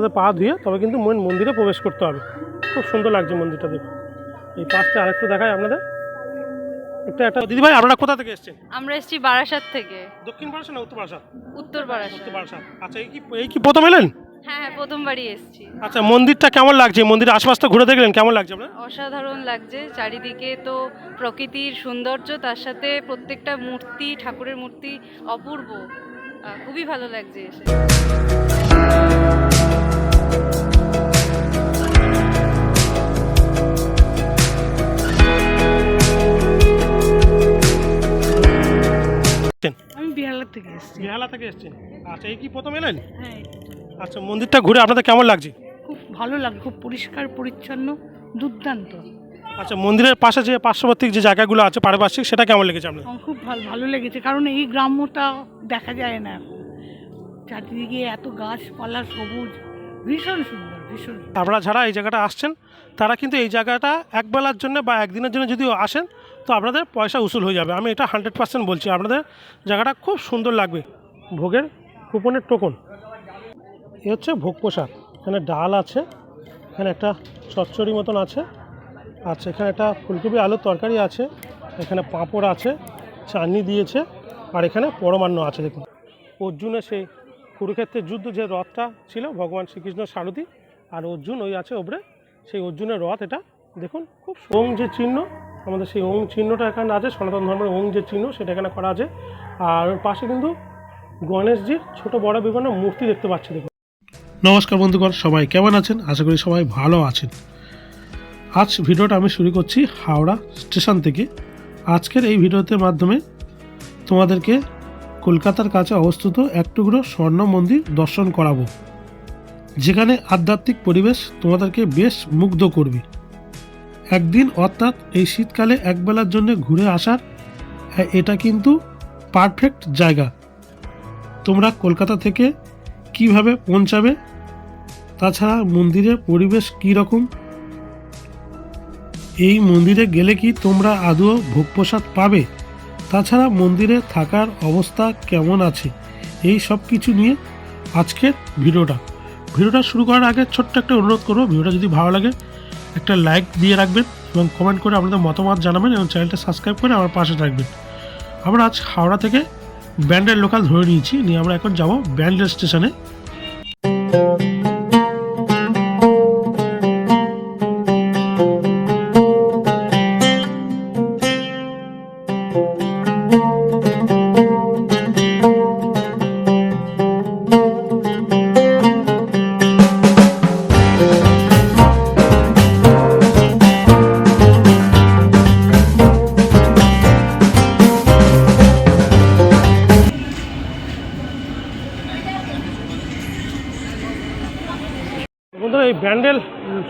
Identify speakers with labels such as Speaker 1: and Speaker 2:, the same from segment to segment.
Speaker 1: আপনাদের পা ধুয়ে তবে কিন্তু মেন মন্দিরে প্রবেশ করতে হবে। খুব সুন্দর লাগছে মন্দিরটা দেখুন এই পাশটা আরেকটু দেখায় আপনাদের। একটা একটা দিদিভাই আপনারা কোথা থেকে এসেছেন?
Speaker 2: আমরা এসেছি বারাসাত থেকে।
Speaker 1: দক্ষিণ বারাসা না উত্তর বারাসা
Speaker 2: উত্তর বারাসাত।
Speaker 1: উত্তর বারাসা আচ্ছা এই কি এই কি প্রথম এলেন?
Speaker 2: হ্যাঁ হ্যাঁ প্রথমবারই এসেছি।
Speaker 1: আচ্ছা মন্দিরটা কেমন লাগছে? মন্দিরের আশপাশটা ঘুরে দেখলেন কেমন লাগছে আপনার?
Speaker 2: অসাধারণ লাগছে চারিদিকে তো প্রকৃতির সৌন্দর্য তার সাথে প্রত্যেকটা মূর্তি ঠাকুরের মূর্তি অপূর্ব। খুবই ভালো লাগছে এসে।
Speaker 3: আমি বিহালার থেকে এসেছি।
Speaker 1: বেহালা থেকে এসেছেন আচ্ছা এই কি প্রথম এলেন?
Speaker 3: হ্যাঁ।
Speaker 1: আচ্ছা মন্দিরটা ঘুরে আপনাদের কেমন লাগছে?
Speaker 3: খুব ভালো লাগে খুব পরিষ্কার পরিচ্ছন্ন দুর্দান্ত।
Speaker 1: আচ্ছা মন্দিরের পাশে যে পার্শ্ববর্তী যে জায়গাগুলো আছে পারিপার্শ্বিক সেটা কেমন লেগেছে আপনার
Speaker 3: আমার খুব ভালো ভালো লেগেছে কারণ এই গ্রাম্যটা দেখা যায় না। এখন চারিদিকে এত গাছপালা সবুজ ভীষণ সুন্দর ভীষণ।
Speaker 1: আপনারা যারা এই জায়গাটা আসছেন তারা কিন্তু এই জায়গাটা একবেলার জন্য বা একদিনের জন্য যদি আসেন তো আপনাদের পয়সা উসুল হয়ে যাবে। আমি এটা হান্ড্রেড পার্সেন্ট বলছি, আপনাদের জায়গাটা খুব সুন্দর লাগবে। ভোগের কুপনের টোকন। এ হচ্ছে ভোগ প্রসাদ। এখানে ডাল আছে, এখানে একটা চচ্চড়ি মতন আছে আচ্ছা এখানে একটা ফুলকপি আলুর তরকারি আছে, এখানে পাঁপড় আছে, চাটনি দিয়েছে, আর এখানে পরমান্ন আছে, দেখুন। অর্জুনের সেই কুরুক্ষেত্রের যুদ্ধ যে রথটা ছিল, ভগবান শ্রীকৃষ্ণ সারথি, আর অর্জুন ওই আছে ওপরে। সেই অর্জুনের রথ এটা, দেখুন, খুব ওং যে চিহ্ন আমাদের সেই ওং চিহ্নটা এখানে আছে, সনাতন ধর্মের ওং যে চিহ্ন সেটা এখানে করা আছে। আর ওর পাশে কিন্তু গণেশজির ছোট বড় বিভিন্ন মূর্তি দেখতে পাচ্ছি, দেখুন। নমস্কার বন্ধুগণ, সবাই কেমন আছেন? আশা করি সবাই ভালো আছেন। আজ ভিডিওটা আমি শুরু করছি হাওড়া স্টেশন থেকে। আজকের এই ভিডিওতে মাধ্যমে তোমাদেরকে কলকাতার কাছে অবস্থিত এক টুকরো স্বর্ণ মন্দির দর্শন করাবো। যেখানে আধ্যাত্মিক পরিবেশ তোমাদেরকে বেশ মুগ্ধ করবে। একদিন অর্থাৎ এই শীতকালে একবেলার জন্য ঘুরে আসার এটা কিন্তু পারফেক্ট জায়গা। তোমরা কলকাতা থেকে কীভাবে পৌঁছাবে? তাছাড়া মন্দিরের পরিবেশ কী রকম? এই মন্দিরে গেলে কি তোমরা আদৌ ভোগ প্রসাদ পাবে? তাছাড়া মন্দিরে থাকার অবস্থা কেমন আছে? এই সব কিছু নিয়ে আজকের ভিডিওটা। ভিডিওটা শুরু করার আগে ছোট্ট একটা অনুরোধ করব, ভিডিওটা যদি ভালো লাগে একটা লাইক দিয়ে রাখবেন এবং কমেন্ট করে আপনাদের মতামত জানাবেন এবং চ্যানেলটা সাবস্ক্রাইব করে আমার পাশে রাখবেন আমরা আজ হাওড়া থেকে ব্যান্ডের লোকাল ধরে নিয়েছি, নিয়ে আমরা এখন যাব ব্যান্ডের স্টেশনে বন্ধুরা এই ব্যান্ডেল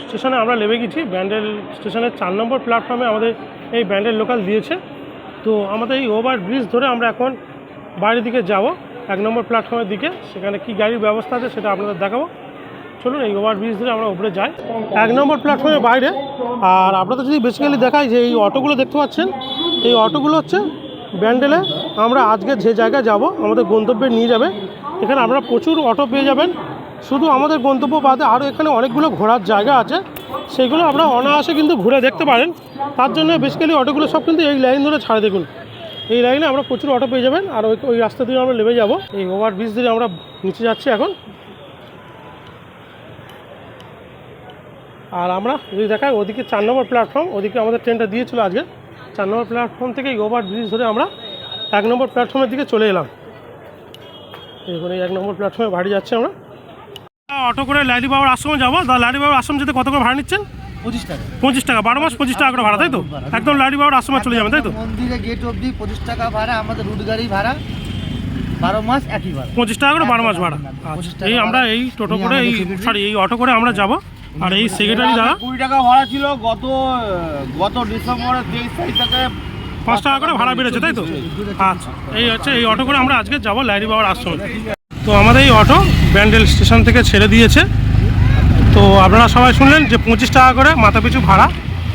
Speaker 1: স্টেশনে আমরা নেমে গেছি। ব্যান্ডেল স্টেশনের চার নম্বর প্ল্যাটফর্মে আমাদের এই ব্যান্ডেল লোকাল দিয়েছে। তো আমাদের এই ওভার ব্রিজ ধরে আমরা এখন বাইরের দিকে যাব, এক নম্বর প্ল্যাটফর্মের দিকে। সেখানে কি গাড়ির ব্যবস্থা আছে সেটা আপনাদের দেখাবো। চলুন, এই ওভার ব্রিজ ধরে আমরা উপরে যাই। এক নম্বর প্ল্যাটফর্মের বাইরে। আর আপনাদের যদি বেসিক্যালি দেখাই যে এই অটোগুলো দেখতে পাচ্ছেন, এই অটোগুলো হচ্ছে ব্যান্ডেলে। আমরা আজকে যে জায়গায় যাব, আমাদের গন্তব্যে নিয়ে যাবে। এখানে আপনারা প্রচুর অটো পেয়ে যাবেন। শুধু আমাদের গন্তব্য বাদে আরও এখানে অনেকগুলো ঘোরার জায়গা আছে। সেগুলো আপনারা অনায়াসে কিন্তু ঘুরে দেখতে পারেন। তার জন্য বেসিক্যালি অটোগুলো সব কিন্তু এই লাইন ধরে ছাড়ে দেখুন। এই লাইনে আমরা প্রচুর অটো পেয়ে যাবেন আর ওই ওই রাস্তা দিয়ে আমরা নেমে যাব। এই ওভার ব্রিজ দিয়ে আমরা নিচে যাচ্ছি এখন। আর আমরা যদি দেখাই, ওদিকে চার নম্বর প্ল্যাটফর্ম ওদিকে আমাদের ট্রেনটা দিয়েছিল আজকে। চার নম্বর প্ল্যাটফর্ম থেকে এই ওভার ব্রিজ ধরে আমরা এক নম্বর প্ল্যাটফর্মের দিকে চলে এলাম। দেখুন, এই এক নম্বর প্ল্যাটফর্মে বাড়ি যাচ্ছি আমরা। অটো করে লাইলি বাবার আশ্রমে যাব দা লাইলি বাবার আশ্রম যেতে কত করে ভাড়া নিচ্ছেন
Speaker 4: পঁচিশ টাকা
Speaker 1: পঁচিশ টাকা বারো মাস পঁচিশ টাকা করে ভাড়া তাই তো একদম লাইলি বাবার আশ্রমে চলে যাবেন তাই তো
Speaker 4: মন্দিরে গেট অবধি পঁচিশ টাকা ভাড়া আমাদের রুট গাড়ি ভাড়া বারো মাস একই ভাড়া
Speaker 1: পঁচিশ টাকা করে বারো মাস ভাড়া আচ্ছা, এই আমরা এই টোটো করে এই সরি এই অটো করে আমরা যাব আর এই সেক্রেটারি দাদা
Speaker 5: কুড়ি টাকা ভাড়া ছিল গত গত ডিসেম্বরের তেইশ তারিখ থেকে
Speaker 1: পাঁচ টাকা করে ভাড়া বেড়েছে তাই তো আচ্ছা এই হচ্ছে এই অটো করে আমরা আজকে যাব লাইরি বাবার আশ্রমে তো আমাদের এই অটো ব্যান্ডেল স্টেশন থেকে ছেড়ে দিয়েছে। তো আপনারা সবাই শুনলেন যে পঁচিশ টাকা করে মাথা পিছু ভাড়া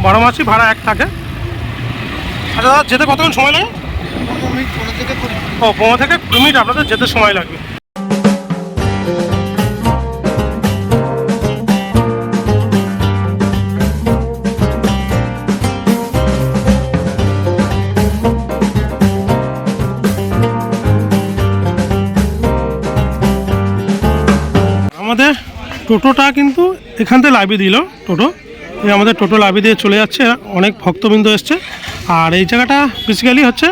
Speaker 1: বারো মাসই ভাড়া এক থাকে। আচ্ছা দাদা যেতে কতক্ষণ সময় লাগে। ও পনেরো থেকে কুড়ি মিনিট আপনাদের যেতে সময় লাগবে। টোটোটা কিন্তু এখান থেকে লাইভে দিল টোটো। এই আমাদের টোটো লাইভে দিয়ে চলে যাচ্ছে, অনেক ভক্তবৃন্দ এসছে। আর এই জায়গাটা বেসিক্যালি হচ্ছে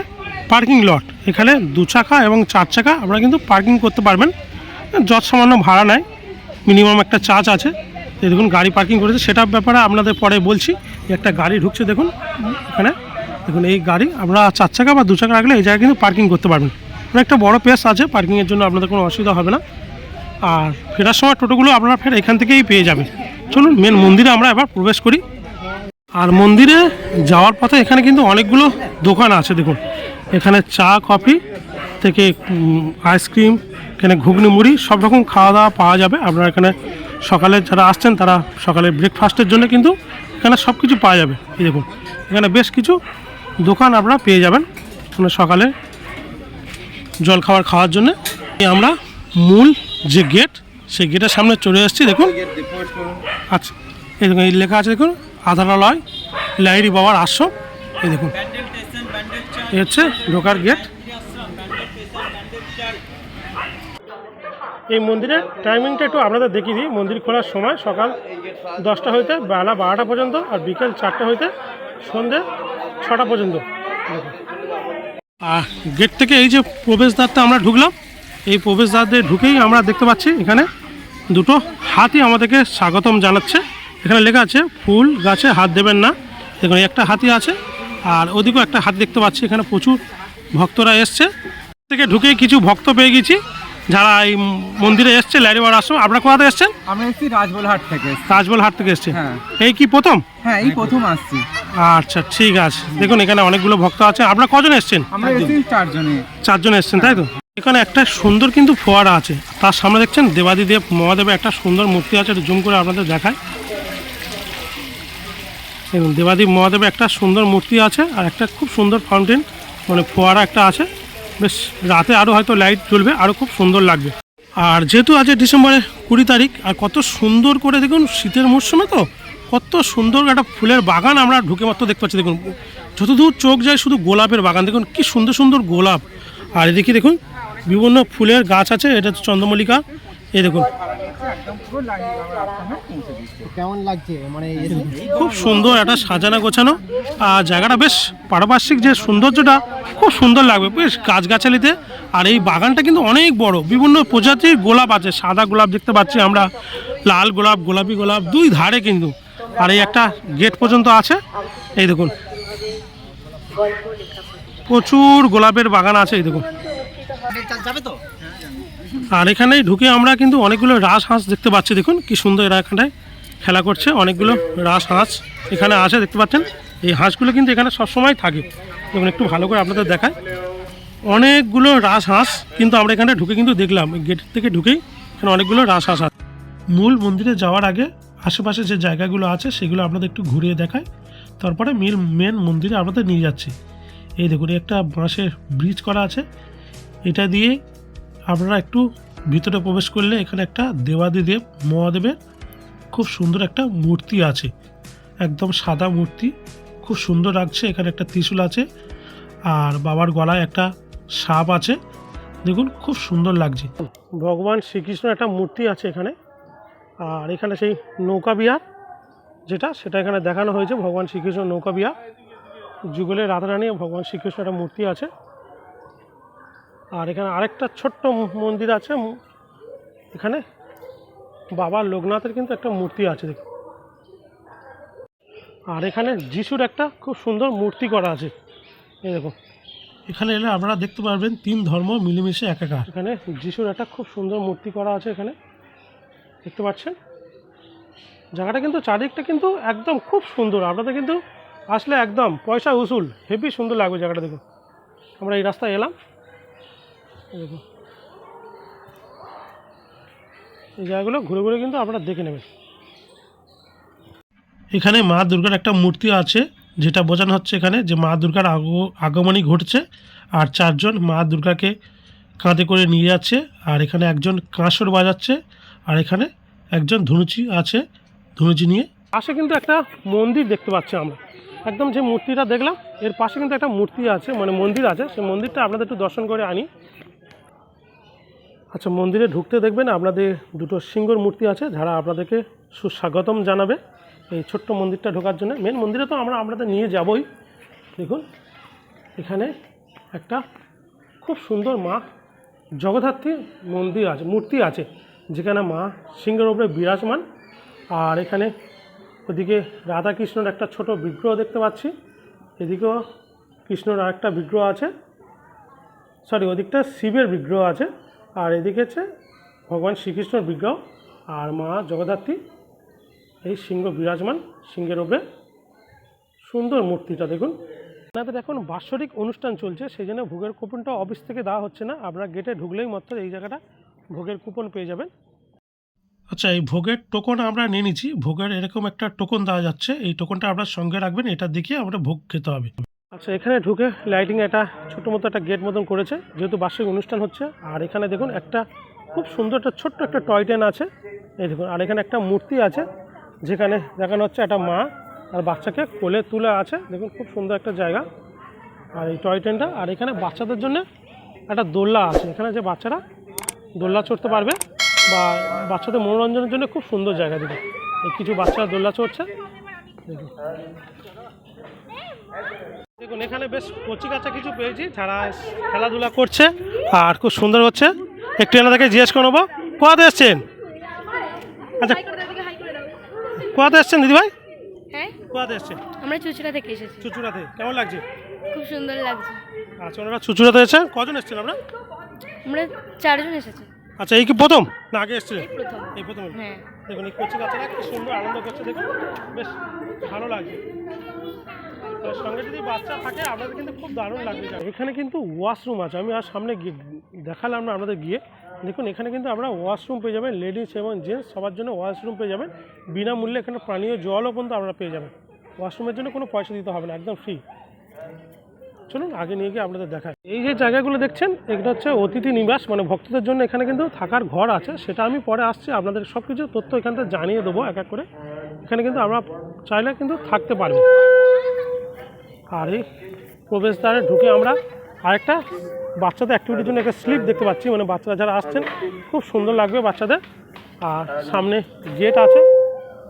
Speaker 1: পার্কিং লট এখানে দু চাকা এবং চার চাকা আপনারা কিন্তু পার্কিং করতে পারবেন। যত সামান্য ভাড়া নেয় মিনিমাম একটা চার্জ আছে। দেখুন, গাড়ি পার্কিং করেছে। সেটার ব্যাপারে আপনাদের পরে বলছি। একটা গাড়ি ঢুকছে, দেখুন, এখানে। দেখুন, এই গাড়ি আমরা চার চাকা বা দু চাকা রাখলে এই জায়গায় কিন্তু পার্কিং করতে পারবেন। একটা বড় প্লেস আছে পার্কিংয়ের জন্য আপনাদের কোনো অসুবিধা হবে না। আর ফেরার সময় টোটোগুলো আপনারা ফের এখান থেকেই পেয়ে যাবেন। চলুন মেন মন্দিরে আমরা এবার প্রবেশ করি। আর মন্দিরে যাওয়ার পথে এখানে কিন্তু অনেকগুলো দোকান আছে, দেখুন। এখানে চা, কফি থেকে আইসক্রিম, এখানে ঘুগনি, মুড়ি, সব রকম খাওয়া দাওয়া পাওয়া যাবে। আপনারা এখানে সকালে যারা আসছেন, তারা সকালে ব্রেকফাস্টের জন্য কিন্তু এখানে সব কিছু পাওয়া যাবে। এই দেখুন, এখানে বেশ কিছু দোকান আপনারা পেয়ে যাবেন সকালে জল খাবার খাওয়ার জন্য। আমরা মূল যে গেট সেই গেটের সামনে চলে এসেছি দেখুন। আচ্ছা এই দেখুন এই লেখা আছে দেখুন আধারালয় লাইরি বাবার আশ্রম। এই দেখুন এই হচ্ছে ঢোকার গেট এই মন্দিরের টাইমিংটা একটু আপনাদের দেখিয়ে দিই। মন্দির খোলার সময় সকাল দশটা হইতে বেলা বারোটা পর্যন্ত আর বিকেল চারটে হইতে সন্ধে ছটা পর্যন্ত। আর গেট থেকে এই যে প্রবেশদ্বারটা আমরা ঢুকলাম এই প্রবেশদ্বার দিয়ে ঢুকেই আমরা দেখতে পাচ্ছি এখানে দুটো হাতি আমাদেরকে স্বাগতম জানাচ্ছে। এখানে লেখা আছে ফুল গাছে হাত দেবেন না। দেখুন এই একটা হাতি আছে আর ওদিকেও একটা হাতি দেখতে পাচ্ছি। এখানে প্রচুর ভক্তরা এসছে। থেকে ঢুকেই কিছু ভক্ত পেয়ে গেছি। যারা এই মন্দিরে এসছে লাইরিবার আশ্রম আপনারা কোথা থেকে এসছেন?
Speaker 6: আমরা এসেছি রাজবলহাট থেকে
Speaker 1: রাজবল হাট থেকে এসছে
Speaker 6: হ্যাঁ।
Speaker 1: এই কি প্রথম?
Speaker 6: হ্যাঁ এই প্রথম আসছি।
Speaker 1: আচ্ছা ঠিক আছে। দেখুন এখানে অনেকগুলো ভক্ত আছে। আপনারা কজন এসছেন?
Speaker 6: আমরা এসেছি চারজনে।
Speaker 1: চারজন এসছেন তাই তো? এখানে একটা সুন্দর কিন্তু ফোয়ারা আছে। তার সামনে দেখছেন দেবাদিদেব মহাদেবের একটা সুন্দর মূর্তি আছে জুম করে আপনাদের দেখায় এবং দেবাদিব মহাদেবের একটা সুন্দর মূর্তি আছে আর একটা খুব সুন্দর ফাউন্টেন মানে ফোয়ারা একটা আছে। বেশ, রাতে আরও হয়তো লাইট জ্বলবে আরও খুব সুন্দর লাগবে। আর যেহেতু আছে ডিসেম্বরের কুড়ি তারিখ, আর কত সুন্দর করে দেখুন শীতের মরশুমে তো, কত সুন্দর একটা ফুলের বাগান আমরা ঢুকে মাত্র দেখতে পাচ্ছি। দেখুন, যতদূর চোখ যায় শুধু গোলাপের বাগান, দেখুন কি সুন্দর সুন্দর গোলাপ। আর এদিকে দেখুন বিভিন্ন ফুলের গাছ আছে এটা হচ্ছে চন্দ্রমল্লিকা। এই দেখুন।
Speaker 4: কেমন লাগছে? মানে
Speaker 1: খুব সুন্দর একটা সাজানো গোছানো। আর জায়গাটা বেশ পারিপার্শ্বিক যে সৌন্দর্যটা খুব সুন্দর লাগবে। বেশ গাছগাছালিতে। আর এই বাগানটা কিন্তু অনেক বড়। বিভিন্ন প্রজাতির গোলাপ আছে। সাদা গোলাপ দেখতে পাচ্ছি আমরা। লাল গোলাপ গোলাপি গোলাপ দুই ধারে কিন্তু। আর এই একটা গেট পর্যন্ত আছে। এই দেখুন। প্রচুর গোলাপের বাগান আছে এই দেখুন। আর এখানে ঢুকে আমরা কিন্তু অনেকগুলো রাস হাঁস দেখতে পাচ্ছি। দেখুন, কি সুন্দর এরা এখানটায় খেলা করছে। অনেকগুলো রাস হাঁস এখানে আছে, দেখতে পাচ্ছেন? এই হাঁসগুলো কিন্তু এখানে সবসময় থাকে। এবং একটু ভালো করে আপনাদের দেখায় অনেকগুলো রাস হাঁস কিন্তু আমরা এখানে ঢুকে কিন্তু দেখলাম। গেট থেকে ঢুকেই এখানে অনেকগুলো রাস হাঁস আছে। মূল মন্দিরে যাওয়ার আগে আশেপাশে যে জায়গাগুলো আছে, সেগুলো আপনাদের একটু ঘুরিয়ে দেখায় তারপরে মিল মেন মন্দিরে আপনাদের নিয়ে যাচ্ছি। এই দেখুন একটা বাঁশের ব্রিজ করা আছে। এটা দিয়ে আপনারা একটু ভিতরে প্রবেশ করলে এখানে একটা দেবাদিদেব মহাদেবের খুব সুন্দর একটা মূর্তি আছে। একদম সাদা মূর্তি, খুব সুন্দর লাগছে, এখানে একটা ত্রিশূল আছে আর বাবার গলায় একটা সাপ আছে। দেখুন, খুব সুন্দর লাগছে। ভগবান শ্রীকৃষ্ণ একটা মূর্তি আছে এখানে আর এখানে সেই নৌকা বিহার যেটা, সেটা এখানে দেখানো হয়েছে। ভগবান শ্রীকৃষ্ণ নৌকা বিহার, যুগলের রাধারানী, ভগবান শ্রীকৃষ্ণ একটা মূর্তি আছে। আর এখানে আরেকটা ছোট্ট মন্দির আছে এখানে বাবা লোকনাথের কিন্তু একটা মূর্তি আছে দেখুন। আর এখানে যিশুর একটা খুব সুন্দর মূর্তি করা আছে। এই দেখুন। এখানে এলে আপনারা দেখতে পারবেন তিন ধর্ম মিলেমিশে একাকার। এখানে যিশুর একটা খুব সুন্দর মূর্তি করা আছে এখানে। দেখতে পাচ্ছেন? জায়গাটা কিন্তু চারিদিকটা কিন্তু একদম খুব সুন্দর। আপনাদের কিন্তু আসলে একদম পয়সা উসুল। হেভি সুন্দর লাগবে জায়গাটা দেখুন। আমরা এই রাস্তায় এলাম। এই জায়গাগুলো ঘুরে ঘুরে কিন্তু আপনারা দেখে নেবেন। এখানে মা দুর্গার একটা মূর্তি আছে, যেটা বোঝানো হচ্ছে এখানে যে মা দুর্গার আগ- আগমনই ঘটছে, আর চারজন মা দুর্গাকে কাঁধে করে নিয়ে যাচ্ছে, আর এখানে একজন কাঁসর বাজাচ্ছে, আর এখানে একজন ধনুচি আছে, ধনুচি নিয়ে। পাশে কিন্তু একটা মন্দির দেখতে পাচ্ছি আমরা। একদম যে মূর্তিটা দেখলাম, এর পাশে কিন্তু একটা মূর্তি আছে মানে মন্দির আছে, সেই মন্দিরটা আপনাদের একটু দর্শন করে আনি। আচ্ছা মন্দিরে ঢুকতে দেখবেন আপনাদের দুটো সিংহর মূর্তি আছে যারা আপনাদেরকে সুস্বাগতম জানাবে এই ছোট্ট মন্দিরটা ঢোকার জন্য। মেন মন্দিরে তো আমরা আপনাদের নিয়ে যাবই। দেখুন, এখানে একটা খুব সুন্দর মা জগদ্ধাত্রী মন্দির আছে, মূর্তি আছে, যেখানে মা সিংহের ওপরে বিরাজমান। আর এখানে ওদিকে রাধাকৃষ্ণর একটা ছোট বিগ্রহ দেখতে পাচ্ছি। এদিকেও কৃষ্ণর আরেকটা বিগ্রহ আছে। সরি ওদিকটা শিবের বিগ্রহ আছে। আর এদিকে হচ্ছে ভগবান শ্রীকৃষ্ণর বিগ্রহ আর মা জগদ্ধাত্রী, এই সিংহ বিরাজমান, সিংহের ওপরে সুন্দর মূর্তিটা দেখুন। আপনাদের এখন বাৎসরিক অনুষ্ঠান চলছে, সেই জন্য ভোগের কুপনটা অফিস থেকে দেওয়া হচ্ছে না। আপনার গেটে ঢুকলেই মাত্র এই জায়গাটা ভোগের কুপন পেয়ে যাবেন। আচ্ছা এই ভোগের টোকন আমরা নিয়ে নিচ্ছি। ভোগের এরকম একটা টোকন দেওয়া যাচ্ছে। এই টোকনটা আপনার সঙ্গে রাখবেন এটার দিকে আমরা ভোগ খেতে হবে। আচ্ছা এখানে ঢুকে লাইটিং একটা ছোটো মতো একটা গেট মতন করেছে, যেহেতু বার্ষিক অনুষ্ঠান হচ্ছে। আর এখানে দেখুন, একটা খুব সুন্দর একটা ছোট্ট একটা টয় ট্রেন আছে। এই দেখুন, আর এখানে একটা মূর্তি আছে, যেখানে দেখানো হচ্ছে একটা মা আর বাচ্চাকে কোলে তুলে আছে। দেখুন, খুব সুন্দর একটা জায়গা। আর এই টয় ট্রেনটা আর এখানে বাচ্চাদের জন্য একটা দোলনা আছে। এখানে যে বাচ্চারা দোলনা চড়তে পারবে বা বাচ্চাদের মনোরঞ্জনের জন্য খুব সুন্দর জায়গা, দেখুন। কিছু বাচ্চারা দোলনা চড়ছে। দেখুন। দেখুন এখানে বেশ কচি কাঁচা কিছু পেয়েছি যারা খেলাধুলা করছে আর খুব সুন্দর হচ্ছে। একটু এনাদেরকে জিজ্ঞেস করে নেব। কোয়াতে এসছেন? আচ্ছা কোয়াতে এসছেন দিদিভাই
Speaker 7: হ্যাঁ?
Speaker 1: কোয়াতে এসছেন?
Speaker 7: আমরা চুচড়া থেকে এসেছি।
Speaker 1: চুচুড়াতে কেমন লাগছে?
Speaker 7: খুব সুন্দর লাগছে।
Speaker 1: আচ্ছা ওনারা চুচুড়াতে এসেছেন? কজন এসছেন আপনারা?
Speaker 7: আমরা চারজন এসেছি।
Speaker 1: আচ্ছা এই কি প্রথম? না আগে এই প্রথম।
Speaker 7: হ্যাঁ।
Speaker 1: দেখুন এই কচি বাচ্চারা কি সুন্দর আনন্দ করছে দেখুন। বেশ ভালো লাগছে। সঙ্গে যদি বাচ্চা থাকে আপনাদের কিন্তু খুব দারুণ লাগবে এখানে কিন্তু ওয়াশরুম আছে, আমি আর সামনে দেখালাম না আপনাদের গিয়ে। দেখুন, এখানে কিন্তু আপনারা ওয়াশরুম পেয়ে যাবেন লেডিস এবং জেন্টস সবার জন্য ওয়াশরুম পেয়ে যাবেন। বিনামূল্যে এখানে পানীয় জলও পর্যন্ত আপনারা পেয়ে যাবেন। ওয়াশরুমের জন্য কোনো পয়সা দিতে হবে না, একদম ফ্রি চলুন, আগে নিয়ে গিয়ে আপনাদের দেখায় এই যে জায়গাগুলো দেখছেন এগুলো হচ্ছে অতিথি নিবাস মানে ভক্তদের জন্য এখানে কিন্তু থাকার ঘর আছে, সেটা আমি পরে আসছি, আপনাদের সব কিছু তথ্য এখান থেকে জানিয়ে দেবো, এক এক করে। এখানে কিন্তু আমরা চাইলে কিন্তু থাকতে পারব। আর এই প্রবেশদ্বারে ঢুকে আমরা আরেকটা বাচ্চাদের অ্যাক্টিভিটির জন্য একটা স্লিপ দেখতে পাচ্ছি। মানে বাচ্চারা যারা আসছেন, খুব সুন্দর লাগবে বাচ্চাদের। আর সামনে গেট আছে,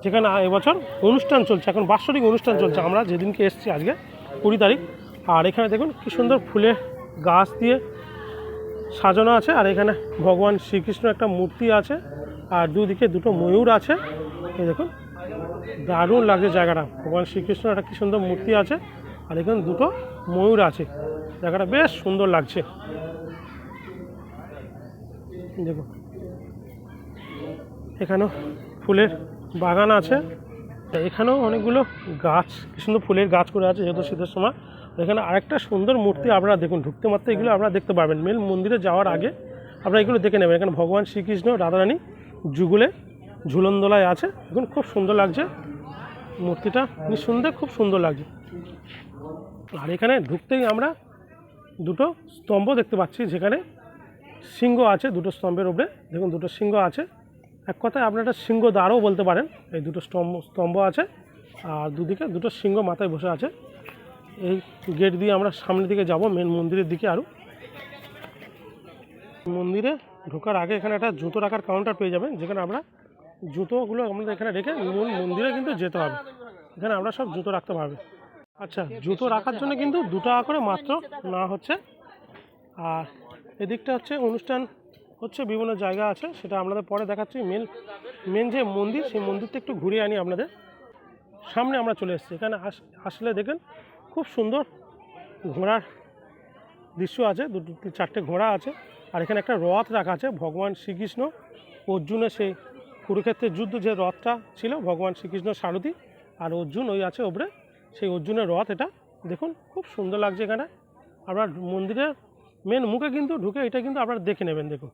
Speaker 1: যেখানে এবছর অনুষ্ঠান চলছে। এখন বাৎসরিক অনুষ্ঠান চলছে। আমরা যেদিনকে এসেছি আজকে, কুড়ি তারিখ। আর এখানে দেখুন কি সুন্দর ফুলের গাছ দিয়ে সাজানো আছে। আর এখানে ভগবান শ্রীকৃষ্ণ একটা মূর্তি আছে। আর দুদিকে দুটো ময়ূর আছে। এই দেখুন, দারুণ লাগছে জায়গাটা। ভগবান শ্রীকৃষ্ণ একটা কি সুন্দর মূর্তি আছে। আর এখানে দুটো ময়ূর আছে। জায়গাটা বেশ সুন্দর লাগছে। দেখুন এখানেও ফুলের বাগান আছে। এখানেও অনেকগুলো গাছ, কি সুন্দর ফুলের গাছ করে আছে যেহেতু শীতের সময়। এখানে আরেকটা সুন্দর মূর্তি আপনারা দেখুন, ঢুকতে মাত্র এগুলো আপনারা দেখতে পারবেন। মেন মন্দিরে যাওয়ার আগে আপনারা এগুলো দেখে নেবেন। এখানে ভগবান শ্রীকৃষ্ণ, রাধারানী, যুগলে, ঝুলনদোলায় আছে। দেখুন, খুব সুন্দর লাগছে। মূর্তিটা নিঃসন্দেহে খুব সুন্দর লাগছে। আর এখানে ঢুকতেই আমরা দুটো স্তম্ভ দেখতে পাচ্ছি, যেখানে সিংহ আছে দুটো স্তম্ভের উপরে। দেখুন, দুটো সিংহ আছে। এক কথায় আপনারা একটা সিংহ দ্বারও বলতে পারেন, এই দুটো স্তম্ভ স্তম্ভ আছে আর দুদিকে দুটো সিংহ মাথায় বসে আছে। এই গেট দিয়ে আমরা সামনের দিকে যাব মেন মন্দিরের দিকে আরও মন্দিরে ঢোকার আগে এখানে একটা জুতো রাখার কাউন্টার পেয়ে যাবেন, যেখানে আমরা জুতোগুলো আমাদের এখানে রেখে মূল মন্দিরে কিন্তু যেতে হবে। এখানে আমরা সব জুতো রাখতে পারবে। আচ্ছা জুতো রাখার জন্য কিন্তু দু টাকা করে মাত্র না হচ্ছে। আর এদিকটা হচ্ছে অনুষ্ঠান হচ্ছে, বিভিন্ন জায়গা আছে, সেটা আপনাদের পরে দেখাচ্ছি। মেন মেন যে মন্দির, সেই মন্দিরটা একটু ঘুরিয়ে আনি আপনাদের। সামনে আমরা চলে এসেছি। এখানে আস- আসলে দেখেন খুব সুন্দর ঘোড়ার দৃশ্য আছে। দুটো চারটে ঘোড়া আছে। আর এখানে একটা রথ রাখা আছে, ভগবান শ্রীকৃষ্ণ, অর্জুনের সেই কুরুক্ষেত্রের যুদ্ধ যে রথটা ছিল, ভগবান শ্রীকৃষ্ণ সারথি। আর অর্জুন ওই আছে ওপরে। সেই অর্জুনের রথ এটা। দেখুন, খুব সুন্দর লাগছে এখানে। আপনার মন্দিরের মেন মুখে কিন্তু ঢুকে এটা কিন্তু আপনারা দেখে নেবেন, দেখুন।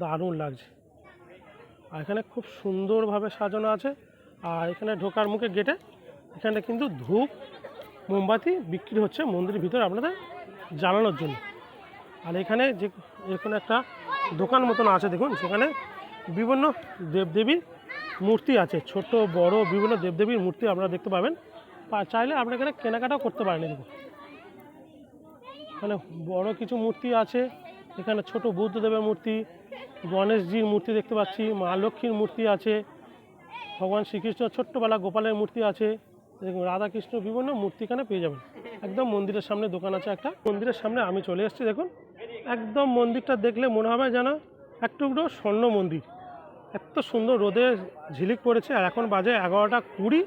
Speaker 1: দারুণ লাগছে। আর এখানে খুব সুন্দরভাবে সাজানো আছে। আর এখানে ঢোকার মুখে গেটে এখানে কিন্তু ধূপ, মোমবাতি বিক্রি হচ্ছে মন্দিরের ভিতরে আপনাদের জ্বালানোর জন্য। আর এখানে যে এখানে একটা দোকান মতন আছে, দেখুন, সেখানে বিভিন্ন দেবদেবীর মূর্তি আছে। ছোট, বড় বিভিন্ন দেবদেবীর মূর্তি আপনারা দেখতে পাবেন। চাইলে আপনারা এখানে কেনাকাটাও করতে পারেন দেখুন মানে বড় কিছু মূর্তি আছে, এখানে ছোট বুদ্ধদেবের মূর্তি, গণেশজির মূর্তি দেখতে পাচ্ছি, মা লক্ষ্মীর মূর্তি আছে, ভগবান শ্রীকৃষ্ণ ছোট্টবেলা গোপালের মূর্তি আছে, দেখুন রাধাকৃষ্ণ বিভিন্ন মূর্তি এখানে পেয়ে যাবেন। একদম মন্দিরের সামনে দোকান আছে একটা, মন্দিরের সামনে আমি চলে এসেছি, দেখুন। একদম মন্দিরটা দেখলে মনে হবে যেন এক স্বর্ণ মন্দির। এত সুন্দর রোদে ঝিলিক পড়েছে, আর এখন বাজে এগারোটা কুড়ি,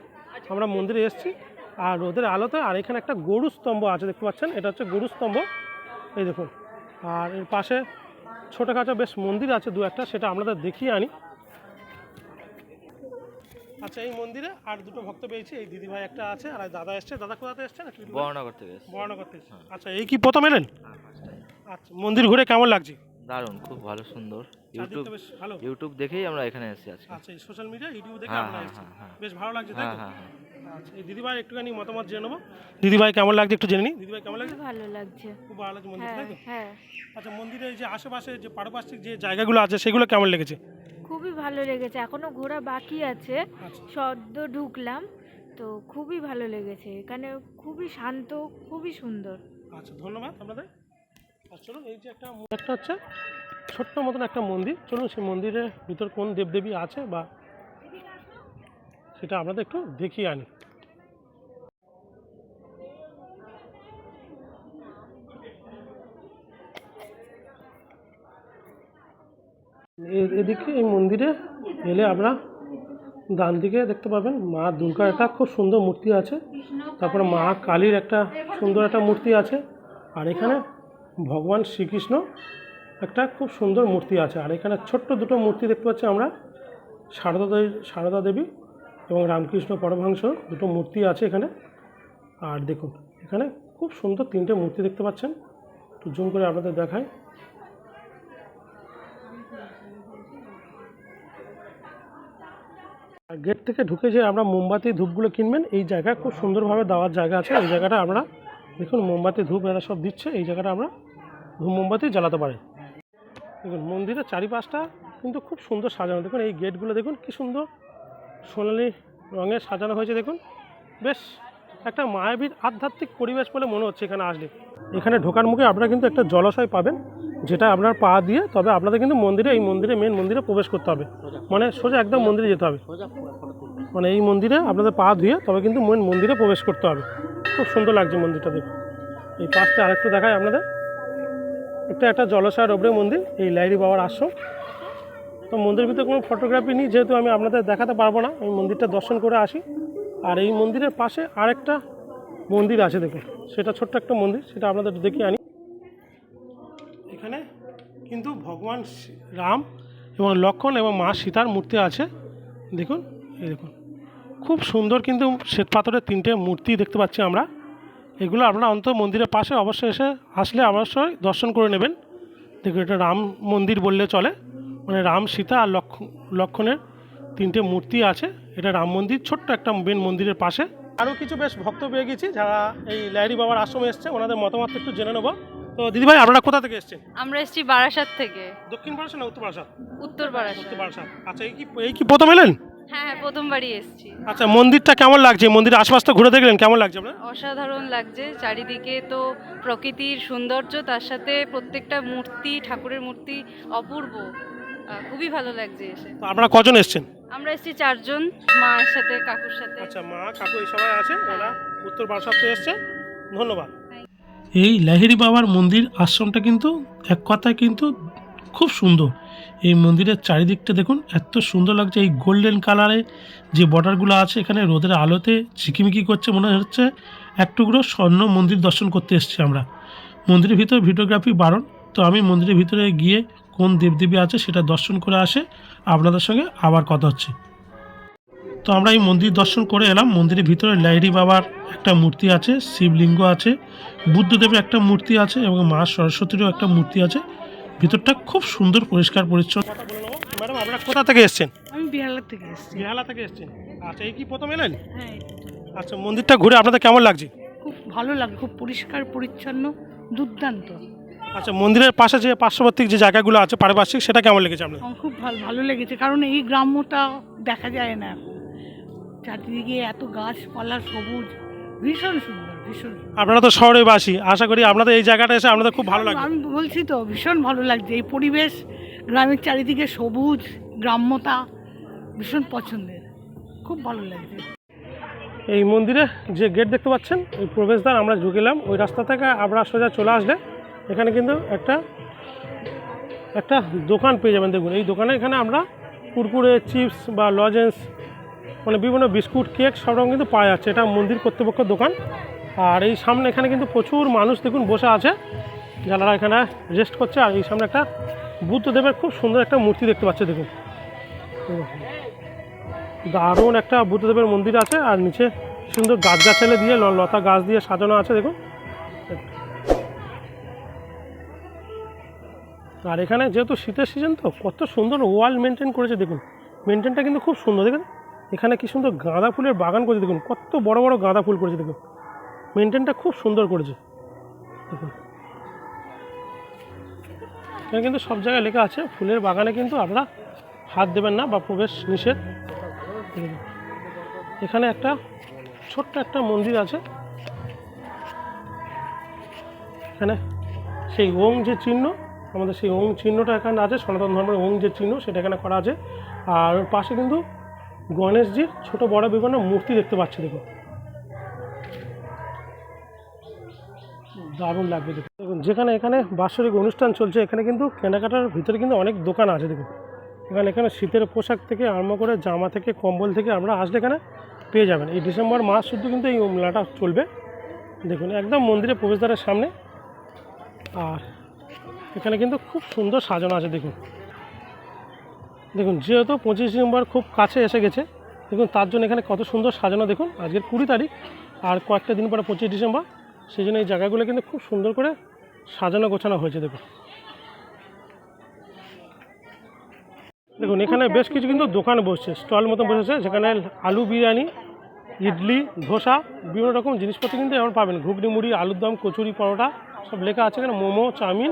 Speaker 1: আমরা মন্দিরে এসেছি। আর রোদের আলোতে আর এখানে একটা গরু স্তম্ভ আছে দেখতে পাচ্ছেন? এটা হচ্ছে গরু স্তম্ভ। এই দেখুন। আর এর পাশে ছোটোখাটো বেশ মন্দির আছে দু একটা সেটা আপনাদের দেখিয়ে আনি। আচ্ছা এই মন্দিরে আর দুটো ভক্ত পেয়েছি। এই দিদিভাই একটা আছে আর দাদা এসছে। দাদা কোথাতে যদি বলেন?
Speaker 8: বর্ণনগর থেকে এসছে।
Speaker 1: আচ্ছা এই কি প্রথম এলেন? আচ্ছা মন্দির ঘুরে কেমন লাগছে?
Speaker 8: দারুণ খুব ভালো সুন্দর। ইউটিউব
Speaker 1: বেশ ভালো।
Speaker 8: ইউটিউব দেখেই আমরা এখানে এসেছি আজকে।
Speaker 1: আচ্ছা সোশ্যাল মিডিয়া ইউটিউব দেখে
Speaker 8: হ্যাঁ,
Speaker 1: আমরা
Speaker 8: হ্যাঁ,
Speaker 1: এসেছি।
Speaker 8: হ্যাঁ।
Speaker 1: বেশ ভালো লাগছে তাই
Speaker 8: হ্যাঁ
Speaker 1: তো আচ্ছা এই দিদিভাই একটুখানি মতামত জেনে নেব। দিদিভাই কেমন লাগছে একটু জেনে নিই দিদিভাই কেমন লাগছে?
Speaker 7: ভালো লাগছে।
Speaker 1: খুব ভালো লাগছে মন্দির তাই তো?
Speaker 7: হ্যাঁ
Speaker 1: আচ্ছা মন্দিরের যে আশেপাশে যে পারিপার্শ্বিক যে জায়গাগুলো আছে সেগুলো কেমন লেগেছে?
Speaker 7: খুবই ভালো লেগেছে। এখনও ঘোরা বাকি আছে।
Speaker 1: আচ্ছা।
Speaker 7: সদ্য ঢুকলাম তো খুবই ভালো লেগেছে। এখানে খুবই শান্ত খুবই সুন্দর।
Speaker 1: আচ্ছা ধন্যবাদ আপনাদের। এই যে একটা হচ্ছে ছোট্ট মতন একটা মন্দির। চলুন সেই মন্দিরের ভিতর কোন দেবদেবী আছে বা সেটা আপনাদের একটু দেখিয়ে আনি। এদিকে এই মন্দিরে এলে আমরা ডান দিকে দেখতে পাবেন মা দুর্গার একটা খুব সুন্দর মূর্তি আছে। তারপরে মা কালীর একটা সুন্দর একটা মূর্তি আছে। আর এখানে ভগবান শ্রীকৃষ্ণ একটা খুব সুন্দর মূর্তি আছে। আর এখানে ছোট্ট দুটো মূর্তি দেখতে পাচ্ছি আমরা। সারদা দেবী সারদা দেবী এবং রামকৃষ্ণ পরমহংস দুটো মূর্তি আছে এখানে। আর দেখুন, এখানে খুব সুন্দর তিনটে মূর্তি দেখতে পাচ্ছেন। একটু জুম করে আপনাদের দেখায় গেট থেকে ঢুকে যে আমরা মোমবাতি ধূপগুলো কিনবেন, এই জায়গায় খুব সুন্দরভাবে দেওয়ার জায়গা আছে। এই জায়গাটা আমরা, দেখুন, মোমবাতি ধূপ এরা সব দিচ্ছে। এই জায়গাটা আমরা মোমবাতি জ্বালাতে পারে। দেখুন, মন্দিরের চারিপাশটা কিন্তু খুব সুন্দর সাজানো। দেখুন, এই গেটগুলো দেখুন, কি সুন্দর। সোনালি রঙের সাজানো হয়েছে, দেখুন। বেশ একটা মায়াবীর আধ্যাত্মিক পরিবেশ বলে মনে হচ্ছে এখানে আসলে। এখানে ঢোকার মুখে আপনারা কিন্তু একটা জলাশয় পাবেন, যেটা আপনার পা দিয়ে, তবে আপনাদের কিন্তু মন্দিরে, এই মন্দিরে মেন মন্দিরে প্রবেশ করতে হবে। মানে সোজা একদম মন্দিরে যেতে হবে। মানে এই মন্দিরে আপনাদের পা ধুয়ে, তবে কিন্তু মেন মন্দিরে প্রবেশ করতে হবে। খুব সুন্দর লাগছে মন্দিরটা দেখুন। এই পাশটা আরেকটু দেখায় আপনাদের। একটা একটা জলাশয়ের ওপরে মন্দির, এই লাইরি বাবার আশ্রম। তো মন্দিরের ভিতরে কোনো ফটোগ্রাফি নেই, যেহেতু আমি আপনাদের দেখাতে পারব না, আমি মন্দিরটা দর্শন করে আসি। আর এই মন্দিরের পাশে আরেকটা মন্দির আছে, দেখুন। সেটা ছোট্ট একটা মন্দির, সেটা আপনাদের দেখিয়ে আনি। এখানে কিন্তু ভগবান রাম এবং লক্ষণ এবং মা সীতার মূর্তি আছে। দেখুন, এই দেখুন। খুব সুন্দর কিন্তু শ্বেত পাথরের তিনটে মূর্তি দেখতে পাচ্ছি আমরা। এগুলো আপনারা অন্তত মন্দিরের পাশে অবশ্যই এসে আসলে অবশ্যই দর্শন করে নেবেন। দেখুন এটা রাম মন্দির বললে চলে। মানে রাম সীতা আর লক্ষ লক্ষণের তিনটে মূর্তি আছে। এটা রাম মন্দির ছোট্ট একটা মেন মন্দিরের পাশে। আরও কিছু বেশ ভক্ত পেয়ে গেছি যারা এই লাইরি বাবার আশ্রমে এসছে। ওনাদের মতামত একটু জেনে নেব। তো দিদিভাই আপনারা কোথা থেকে এসছেন?
Speaker 2: আমরা এসেছি বারাসাত থেকে।
Speaker 1: দক্ষিণ বারাসাত না উত্তর বারাসাত?
Speaker 2: উত্তর বারাসাত।
Speaker 1: উত্তর বারাসাত। আচ্ছা এই কি এই কি প্রথম এলেন?
Speaker 2: হ্যাঁ হ্যাঁ প্রথমবারই এসেছি।
Speaker 1: আচ্ছা মন্দিরটা কেমন লাগছে? মন্দিরের আশপাশটা ঘুরে দেখলেন কেমন লাগছে আপনার?
Speaker 2: অসাধারণ লাগছে চারিদিকে তো প্রকৃতির সৌন্দর্য তার সাথে প্রত্যেকটা মূর্তি ঠাকুরের মূর্তি অপূর্ব। আহ, খুবই ভালো লাগছে এসে।
Speaker 1: তো আপনারা কজন এসছেন?
Speaker 2: আমরা এসেছি চারজন মায়ের সাথে কাকুর সাথে।
Speaker 1: আচ্ছা মা কাকু এই সবাই আছে ওরা উত্তর বারাসাত থেকে এসছে ধন্যবাদ। এই লাহিড়ি বাবার মন্দির আশ্রমটা কিন্তু এক কথায় কিন্তু খুব সুন্দর। এই মন্দিরের চারিদিকটা দেখুন, এত সুন্দর লাগছে। এই গোল্ডেন কালারে যে বর্ডারগুলো আছে এখানে রোদের আলোতে ঝিকিমিকি করছে মনে হচ্ছে। এক টুকরো স্বর্ণ মন্দির দর্শন করতে এসেছি আমরা। মন্দিরের ভিতরে ভিডিওগ্রাফি বারণ। তো আমি মন্দিরের ভিতরে গিয়ে কোন দেবদেবী আছে সেটা দর্শন করে আসে, আপনাদের সঙ্গে আবার কথা হচ্ছে। তো আমরা এই মন্দির দর্শন করে এলাম। মন্দিরের ভিতরে লাইরি বাবার একটা মূর্তি আছে, শিবলিঙ্গ আছে, বুদ্ধদেবের একটা মূর্তি আছে এবং মা সরস্বতীরও একটা মূর্তি আছে। ভিতরটা খুব সুন্দর পরিষ্কার পরিচ্ছন্ন। ম্যাডাম আপনারা কোথা থেকে এসেছেন?
Speaker 3: আমি বিহালার থেকে এসেছি।
Speaker 1: বেহালা থেকে এসেছেন। আচ্ছা এই কি প্রথম এলেন?
Speaker 3: হ্যাঁ।
Speaker 1: আচ্ছা মন্দিরটা ঘুরে আপনাদের কেমন লাগছে?
Speaker 3: খুব ভালো লাগে খুব পরিষ্কার পরিচ্ছন্ন দুর্দান্ত।
Speaker 1: আচ্ছা মন্দিরের পাশে যে পার্শ্ববর্তী যে জায়গাগুলো আছে পারিপার্শ্বিক সেটা কেমন লেগেছে আপনার
Speaker 3: খুব ভালো ভালো লেগেছে কারণ এই গ্রাম্যটা দেখা যায় না। চারিদিকে এত গাছপালা সবুজ ভীষণ সুন্দর ভীষণ সুন্দর।
Speaker 1: আপনারা তো শহরে বাসি আশা করি আপনাদের এই জায়গাটা এসে আপনাদের খুব ভালো লাগবে।
Speaker 3: আমি বলছি তো ভীষণ ভালো লাগছে। এই পরিবেশ গ্রামের চারিদিকে সবুজ গ্রাম্যতা ভীষণ পছন্দের। খুব ভালো লাগছে।
Speaker 1: এই মন্দিরে যে গেট দেখতে পাচ্ছেন এই প্রবেশদ্বার আমরা ঢুকিলাম। ওই রাস্তা থেকে আমরা সোজা চলে আসলে এখানে কিন্তু একটা একটা দোকান পেয়ে যাবেন। দেখুন এই দোকানে এখানে আমরা কুরকুরে চিপস বা লজেন্স মানে বিভিন্ন বিস্কুট, কেক সব রকম কিন্তু পাওয়া যাচ্ছে। এটা মন্দির কর্তৃপক্ষের দোকান। আর এই সামনে এখানে কিন্তু প্রচুর মানুষ দেখুন বসে আছে। যারা এখানে রেস্ট করছে, আর এই সামনে একটা বুদ্ধদেবের খুব সুন্দর একটা মূর্তি দেখতে পাচ্ছে দেখুন। দারুণ একটা বুদ্ধদেবের মন্দির আছে, আর নিচে সুন্দর গাছগাছালি দিয়ে ল- লতা গাছ দিয়ে সাজানো আছে দেখুন। আর এখানে যেহেতু শীতের সিজন তো, কত সুন্দর ওয়াল মেনটেন করেছে দেখুন। মেনটেনটা কিন্তু খুব সুন্দর, দেখুন। এখানে কি সুন্দর গাঁদা ফুলের বাগান করেছে দেখুন, কত বড় বড় গাঁদা ফুল করেছে দেখুন। মেনটেনটা খুব সুন্দর করেছে। দেখুন। এখানে কিন্তু সব জায়গায় লেখা আছে, ফুলের বাগানে কিন্তু আপনারা হাত দেবেন না বা প্রবেশ নিষেধ। এখানে একটা ছোট্ট একটা মন্দির আছে। এখানে সেই ওং যে চিহ্ন, আমাদের সেই ওং চিহ্নটা এখানে আছে, সনাতন ধর্মের ওং যে চিহ্ন, সেটা এখানে করা আছে। আর পাশে কিন্তু গণেশজির ছোট বড় বিভিন্ন মূর্তি দেখতে পাচ্ছি, দেখুন। দারুণ লাগবে দেখুন দেখুন, যেখানে এখানে বাৎসরিক অনুষ্ঠান চলছে, এখানে কিন্তু কেনাকাটার ভিতরে কিন্তু অনেক দোকান আছে, দেখুন। এখানে এখানে শীতের পোশাক থেকে আরম্ভ করে জামা থেকে, কম্বল থেকে আমরা আসলে এখানে পেয়ে যাবেন। এই ডিসেম্বর মাস শুদ্ধ কিন্তু এই মেলাটা চলবে। দেখুন, একদম মন্দিরের প্রবেশদ্বারের সামনে। আর এখানে কিন্তু খুব সুন্দর সাজানো আছে, দেখুন। দেখুন, যেহেতু পঁচিশ ডিসেম্বর খুব কাছে এসে গেছে, দেখুন, তার জন্য এখানে কত সুন্দর সাজানো, দেখুন, আজকের কুড়ি তারিখ, আর কয়েকটা দিন পরে পঁচিশ ডিসেম্বর, সেই জন্য এই জায়গাগুলো কিন্তু খুব সুন্দর করে সাজানো, গোছানো হয়েছে, দেখুন। দেখুন, এখানে বেশ কিছু কিন্তু দোকান বসছে, স্টল মতো বসেছে, যেখানে আলু বিরিয়ানি, ইডলি, ধোসা, বিভিন্ন রকম জিনিসপত্র কিন্তু এখন পাবেন। ঘুগনি, মুড়ি, আলুর দম, কচুরি, পরোটা, সব লেখা আছে এখানে, মোমো, চাউমিন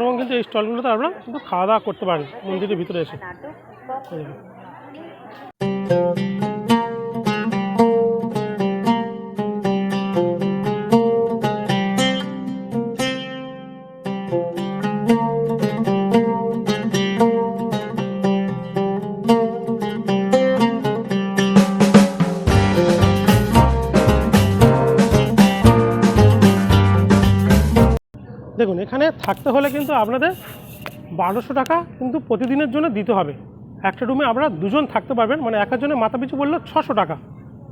Speaker 1: রকম কিন্তু এই স্টলগুলোতে আপনারা কিন্তু খাওয়া দাওয়া করতে পারি মন্দিরের ভিতরে এসে। থাকতে হলে কিন্তু আপনাদের বারোশো টাকা কিন্তু প্রতিদিনের জন্য দিতে হবে। একটা রুমে আপনারা দুজন থাকতে পারবেন মানে এক একজনের মাথা পিছু বলল ছশো টাকা।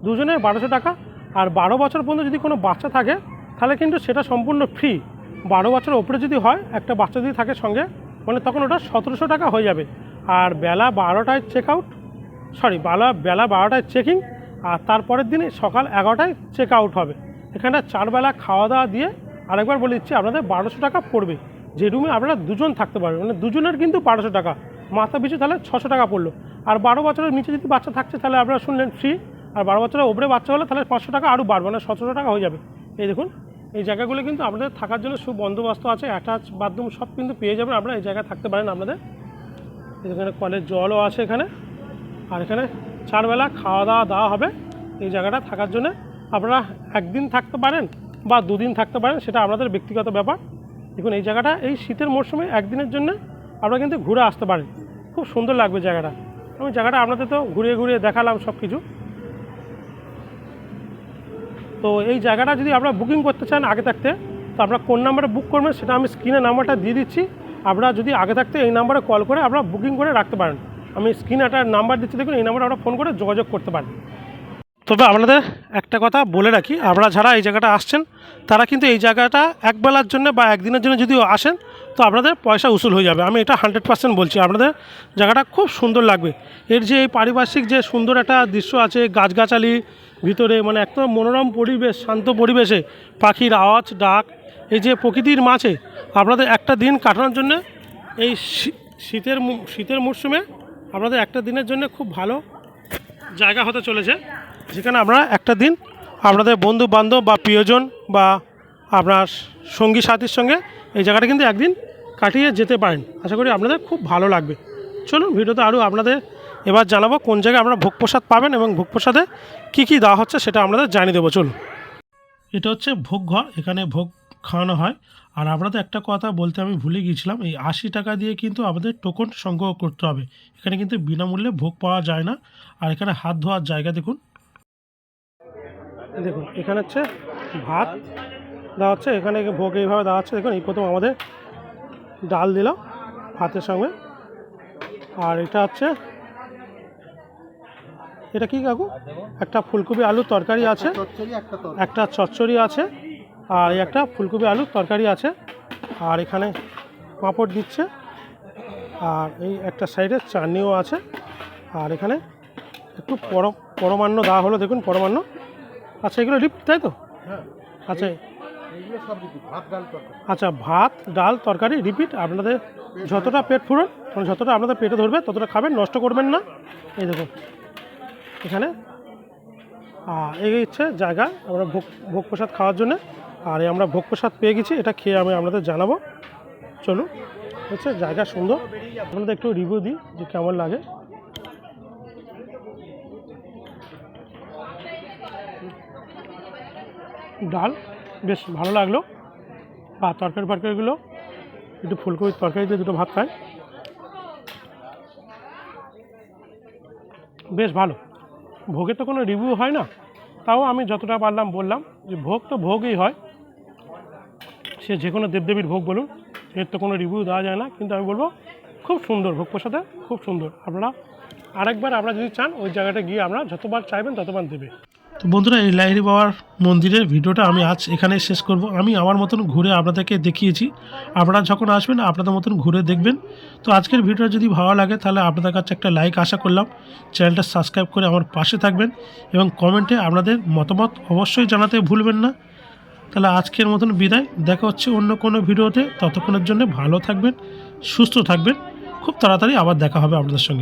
Speaker 1: দুজনের বারোশো টাকা, আর বারো বছর পর্যন্ত যদি কোনো বাচ্চা থাকে, তাহলে কিন্তু সেটা সম্পূর্ণ ফ্রি বারো বছরের ওপরে যদি হয়, একটা বাচ্চা যদি থাকে সঙ্গে মানে তখন ওটা সতেরোশো টাকা হয়ে যাবে। আর বেলা বারোটায় চেক আউট সরি বেলা বেলা বারোটায় চেকিং আর তারপরের দিনে সকাল এগারোটায় চেক আউট হবে। এখানে চারবেলা খাওয়া দাওয়া দিয়ে আরেকবার বলে দিচ্ছি, আপনাদের বারোশো টাকা পড়বে। যে রুমে আপনারা দুজন থাকতে পারবেন। মানে দুজনের কিন্তু বারোশো টাকা। মাথা পিছু তাহলে ছশো টাকা পড়ল। আর বারো বছরের নিচে যদি বাচ্চা থাকছে, তাহলে আপনারা শুনলেন ফ্রি আর বারো বছরের ওপরে বাচ্চা হলে তাহলে পাঁচশো টাকা আরও বাড়বে। মানে সতেরোশো টাকা হয়ে যাবে। এই দেখুন, এই জায়গাগুলো কিন্তু আপনাদের থাকার জন্য সুবন্দোবস্ত আছে। অ্যাটাচ বাথরুম সব কিন্তু পেয়ে যাবেন আপনারা। এই জায়গায় থাকতে পারেন আপনাদের। এখানে কলের জলও আছে এখানে। আর এখানে চারবেলা খাওয়া দাওয়া দেওয়া হবে। এই জায়গাটা থাকার জন্য আপনারা একদিন থাকতে পারেন। বা দুদিন থাকতে পারেন, সেটা আপনাদের ব্যক্তিগত ব্যাপার। দেখুন, এই জায়গাটা এই শীতের মরশুমে একদিনের জন্য আপনারা কিন্তু ঘুরে আসতে পারেন খুব সুন্দর লাগবে জায়গাটা। আমি জায়গাটা আপনাদের তো ঘুরিয়ে ঘুরিয়ে দেখালাম সব কিছু তো এই জায়গাটা যদি আপনারা বুকিং করতে চান আগে থাকতে, তো আপনারা কোন নাম্বারে বুক করবেন সেটা আমি স্ক্রিনে নাম্বারটা দিয়ে দিচ্ছি। আপনারা যদি আগে থাকতে এই নাম্বারে কল করে আপনারা বুকিং করে রাখতে পারেন। আমি স্ক্রিনে একটা নাম্বার দিচ্ছি, দেখুন, এই নাম্বারে আপনারা ফোন করে যোগাযোগ করতে পারেন। তবে আপনাদের একটা কথা বলে রাখি, আপনারা যারা এই জায়গাটা আসছেন, তারা কিন্তু এই জায়গাটা একবেলার জন্য বা একদিনের জন্য যদি আসেন, তো আপনাদের পয়সা উসুল হয়ে যাবে। আমি এটা হান্ড্রেড পার্সেন্ট বলছি, আপনাদের জায়গাটা খুব সুন্দর লাগবে। এর যে এই পারিপার্শ্বিক যে সুন্দর একটা দৃশ্য আছে, গাছগাছালি, ভিতরে মানে একদম মনোরম পরিবেশ, শান্ত পরিবেশে, পাখির আওয়াজ, ডাক, এই যে প্রকৃতির মাঝে আপনাদের একটা দিন কাটানোর জন্য এই শীতের শীতের মরশুমে আপনাদের একটা দিনের জন্য খুব ভালো জায়গা হতে চলেছে। যেখানে আপনারা একটা দিন আপনাদের বন্ধু বান্ধব বা প্রিয়জন বা আপনার সঙ্গী সাথীর সঙ্গে এই জায়গাটা কিন্তু একদিন কাটিয়ে যেতে পারেন। আশা করি আপনাদের খুব ভালো লাগবে। চলুন ভিডিওতে আরও আপনাদের এবার জানাব কোন জায়গায় আপনারা ভোগ প্রসাদ পাবেন এবং ভোগ প্রসাদে কী কী দেওয়া হচ্ছে সেটা আপনাদের জানিয়ে দেবো। চলুন। এটা হচ্ছে ভোগ ঘর। এখানে ভোগ খাওয়ানো হয়। আর আপনাদের একটা কথা বলতে আমি ভুলে গিয়েছিলাম, এই আশি টাকা দিয়ে কিন্তু আমাদের টোকন সংগ্রহ করতে হবে। এখানে কিন্তু বিনামূল্যে ভোগ পাওয়া যায় না। আর এখানে হাত ধোয়ার জায়গা দেখুন। দেখুন এখানে হচ্ছে ভাত দেওয়া হচ্ছে। এখানে ভোগ এইভাবে দেওয়া হচ্ছে। দেখুন এই প্রথম আমাদের ডাল দিলাম ভাতের সঙ্গে। আর এটা হচ্ছে এটা কি কাকু? একটা ফুলকপি আলুর তরকারি আছে। একটা চচ্চড়ি আছে। আর একটা ফুলকপি আলুর তরকারি আছে। আর এখানে পাঁপড় দিচ্ছে। আর এই একটা সাইডে চাটনিও আছে। আর এখানে একটু পর পরমান্ন দেওয়া হলো। দেখুন পরমান্ন। আচ্ছা এগুলো লিফ্ট তাই তো? আচ্ছা। আচ্ছা ভাত ডাল তরকারি রিপিট আপনাদের যতটা পেট ফুরন মানে যতটা আপনাদের পেটে ধরবে ততটা খাবেন নষ্ট করবেন না। এই দেখুন এখানে। আর এই হচ্ছে জায়গা আমরা ভোগ ভোগ প্রসাদ খাওয়ার জন্য। আর এই আমরা ভোগ প্রসাদ পেয়ে গেছি এটা খেয়ে আমি আপনাদের জানাব। চলুন হচ্ছে জায়গা সুন্দর। আপনাদের একটু রিভিউ দিই যে কেমন লাগে। ডাল, বেশ ভালো লাগল। বা তরকারি ফরকারিগুলো, একটু ফুলকপির তরকারি দিয়ে দুটো ভাত খাই। বেশ ভালো। ভোগের তো কোনো রিভিউ হয় না, তাও আমি যতটা পারলাম বললাম যে ভোগ তো ভোগই হয়। সে যে কোনো দেবদেবীর ভোগ বলুন, এর তো কোনো রিভিউ দেওয়া যায় না, কিন্তু আমি বলব খুব সুন্দর ভোগ প্রসাদে, খুব সুন্দর। আপনারা আরেকবার, আপনারা যদি চান, ওই জায়গাটা গিয়ে আমরা যতবার চাইবেন ততবার দেবে। তো বন্ধুরা, এই লাহিড়ি বাবার মন্দিরের ভিডিওটা আমি আজ এখানে শেষ করব। আমি আমার মতন ঘুরে আপনাদেরকে দেখিয়েছি। আপনারা যখন আসবেন, আপনাদের মতন ঘুরে দেখবেন। তো আজকের ভিডিওটা যদি ভালো লাগে, তাহলে আপনাদের কাছে একটা লাইক আশা করলাম। চ্যানেলটা সাবস্ক্রাইব করে আমার পাশে থাকবেন এবং কমেন্টে আপনাদের মতামত অবশ্যই জানাতে ভুলবেন না। তাহলে আজকের মতন বিদায়। দেখা হচ্ছে অন্য কোনো ভিডিওতে। ততক্ষণের জন্য ভালো থাকবেন, সুস্থ থাকবেন। খুব তাড়াতাড়ি আবার দেখা হবে আপনাদের সঙ্গে।